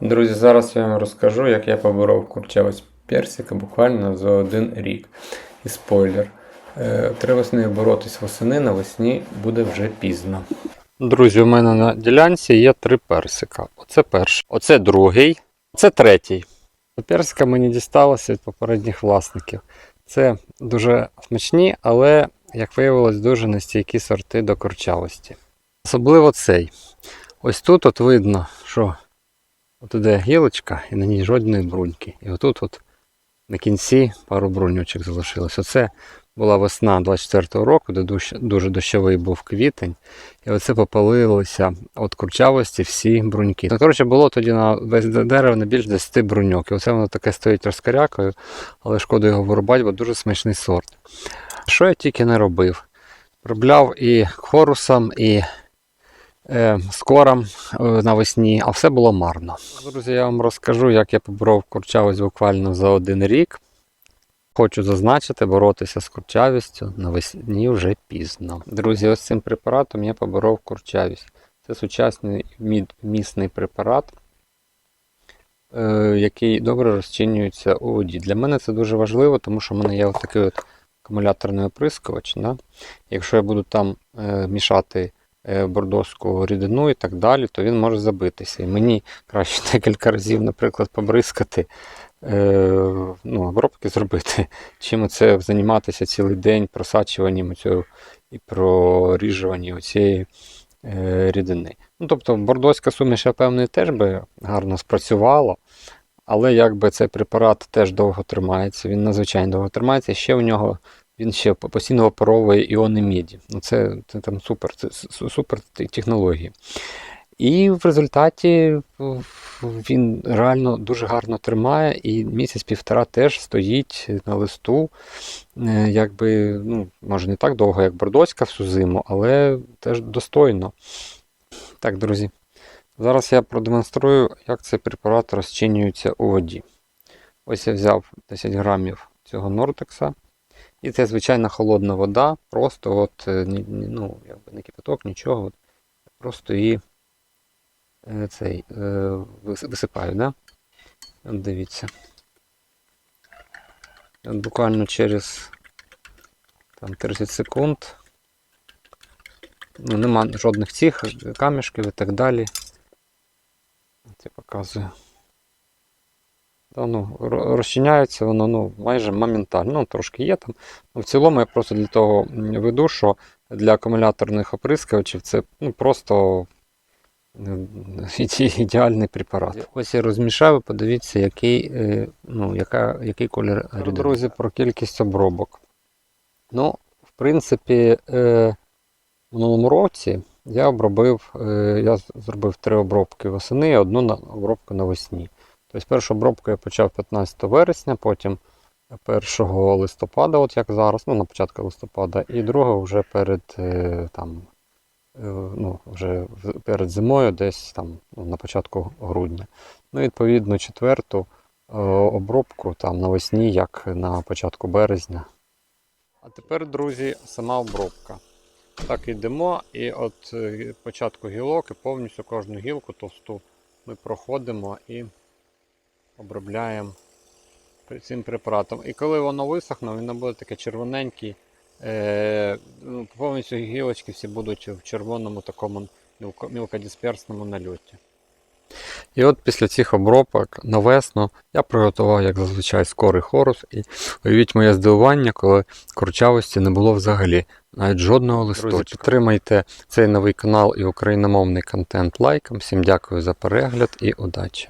Друзі, зараз я вам розкажу, як я поборов курчавець персика буквально за один рік. І спойлер. Треба з нею боротись восени, навесні буде вже пізно. Друзі, у мене на ділянці є три персика. Оце перший, оце другий, це третій. Персика мені дісталося від попередніх власників. Це дуже смачні, але, як виявилось, дуже нестійкі сорти до курчавості. Особливо цей. Ось тут от видно, що От іде гілочка і на ній жодної бруньки. І отут от на кінці пару бруньочок залишилось. Оце була весна 24-го року, де дуже дощовий був квітень. І оце попалилося від курчавості всі бруньки. Ну, коротше, було тоді на весь дерево не більш 10 бруньок. І оце воно таке стоїть розкарякою, але шкода його вирубати, бо дуже смачний сорт. Що я тільки не робив? Обробляв і хорусом, і скором е, навесні, а все було марно. Друзі, я вам розкажу, як я поборов курчавість буквально за один рік. Хочу зазначити, боротися з курчавістю навесні вже пізно. Друзі, ось цим препаратом я поборов курчавість. Це сучасний місний препарат, е, який добре розчинюється у воді. Для мене це дуже важливо, тому що в мене є такий от акумуляторний оприскувач. Да? Якщо я буду там е, мішати е, бордоську рідину і так далі, то він може забитися. І мені краще декілька разів, наприклад, побризкати, е, ну, обробки зробити, чим це займатися цілий день просачуванням цього і проріжуванням цієї е, рідини. Ну, тобто бордоська суміш, я певний, теж би гарно спрацювала. Але якби цей препарат теж довго тримається, він надзвичайно довго тримається. Ще у нього він ще постійно випаровує іони міді. Ну це, це там супер, це супер технології. І в результаті він реально дуже гарно тримає, і місяць-півтора теж стоїть на листу. Е, Якби, ну, може не так довго, як бордоська всю зиму, але теж достойно. Так, друзі. Зараз я продемонструю, як цей препарат розчинюється у воді. Ось я взяв 10 грамів цього нортекса. І це звичайна холодна вода, просто от, е, ну, якби не кипяток, нічого. От, просто її е, цей, е, висипаю. Да? Дивіться. Буквально через там, 30 секунд. Ну, нема жодних цих камішків і так далі. Я показую. Та, ну, розчиняється воно ну, майже моментально. Ну, трошки є там. Ну, в цілому я просто для того веду, що для акумуляторних оприскувачів це ну, просто ідеальний препарат. Ось я розмішав, подивіться, який, е, ну, яка, який колір рідини. Друзі, про кількість обробок. Ну, в принципі, е, в минулому році я обробив, е, я зробив три обробки восени і одну обробку навесні. Тобто першу обробку я почав 15 вересня, потім 1 листопада, от як зараз, ну на початку листопада, і другу вже перед е, там, е, ну, вже перед зимою, десь там ну, на початку грудня. Ну, відповідно, четверту е, обробку там навесні, як на початку березня. А тепер, друзі, сама обробка. Так йдемо, і от початку гілок і повністю кожну гілку товсту ми проходимо і обробляємо цим препаратом. І коли воно висохне, воно буде таке червоненьке, е, ну, повністю гілочки всі будуть в червоному такому мілкодисперсному нальоті. І от після цих обробок на весну я приготував, як зазвичай, скорий хорус. І уявіть моє здивування, коли курчавості не було взагалі. Навіть жодного листочка. Підтримайте цей новий канал і україномовний контент лайком. Всім дякую за перегляд і удачі!